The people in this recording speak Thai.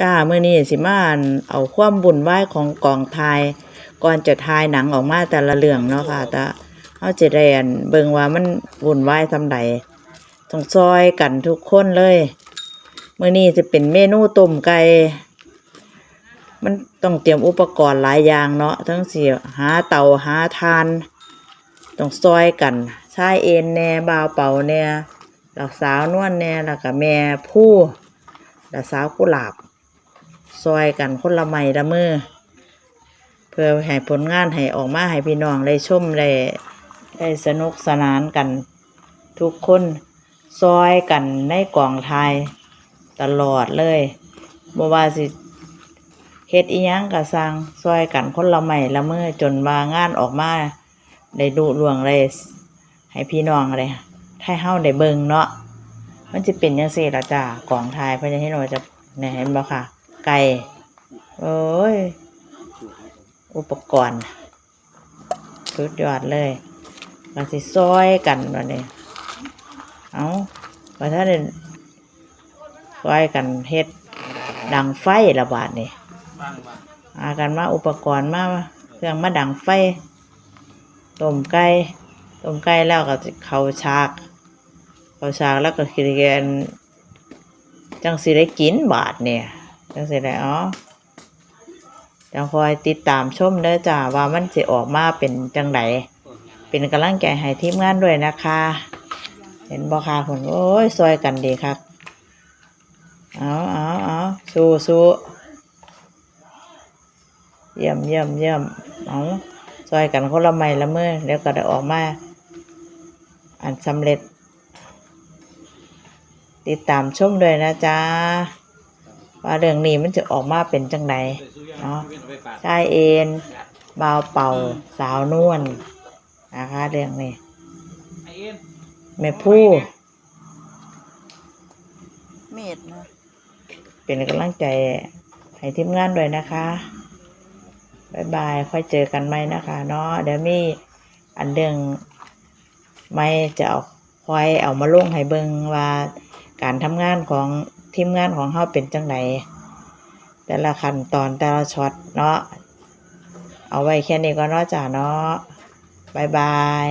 จ้าเมื้อนี้สิมาอั่นเอาความบุญไหวายของกองถ่าย ก่อนจะถ่ายหนังออกมาแต่ละเรื่องเนาะค่ะแต่เฮาจะได้อั่นเบิ่งว่ามันบุญไหวายซำใดต้องซอยกันทุกคนเลยเมื้อนี้จะเป็นเมนูต้มไก่มันต้องเตรียมอุปกรณ์หลายอย่างเนาะทั้งสิหาเตาหาทาน ต้องซอยกันชายเอ็นแหน่บ่าวเป่าแน่แล้วสาวนวลแหน่แล้วก็แม่ผู้แล้วสาวกุหลาบ ซอยกันคนละไม้ละมือ เพื่อให้ผลงานให้ออกมาให้พี่น้องได้ชมได้ได้สนุกสนานกัน ทุกคนซอยกันในกล่องไทยตลอดเลยบ่ว่าสิเฮ็ดอีหยังก็สร้างซอยกันคนละไม้ละมือจนว่างานออกมาได้ดูลวงเลยให้พี่น้องเลยให้เฮาได้เบิ่งเนาะมันจะเป็นจังซี่ล่ะจ้ากล่องทายเพิ่นจะให้เราจะเนี่ยเห็นบ่ค่ะ ไก่โอ้ย อุปกรณ์ สุดยอดเลยเราสิซอยกันวันนี้เอาว่าถ้าเด่นซอยกันเฮ็ดดังไฟระบาดนี่อากันมาอุปกรณ์มาเครื่องมาดังไฟต้มไก่ต้มไก่แล้วก็เขาฉาก เขาฉากแล้วก็คือกันจังสิได้กินบาดเนี่ย จังสิได้อ๋อจังคอยติดตามชมเด้อจ้าว่ามันสิออกมาเป็นจังไดเป็นกำลังใจให้ทีมงานด้วยนะคะ เห็นบ่ค่ะผมโอ้ยซอยกันดีครับเอาเอาเอาสู้สู้เยี่ยมเยี่ยมเยี่ยมเอาซอยกันคนละไม้ละเมื่อเดี๋ยวก็ได้ออกมา อันสำเร็จ ติดตามชมด้วยนะจ๊ะ ว่าเรื่องนี้มันจะออกมาเป็นจังไดเนาะชายเอ็นบ่าวเป่าสาวนวลนะคะเรื่องนี้แม่ผู้เมดนะเป็นกำลังใจให้ทีมงานด้วยนะคะบายบาย ค่อยเจอกันไหมนะคะเนาะเดี๋ยวมีอันเรื่องไม่จะเอาคอยเอามาลงให้เบิงว่าการทำงานของ ทีมงานของเฮาเป็นจังไหนแต่ละขั้นตอนแต่ละช็อตเนาะเอาไว้แค่นี้ก็นอกจาเนาะบายบาย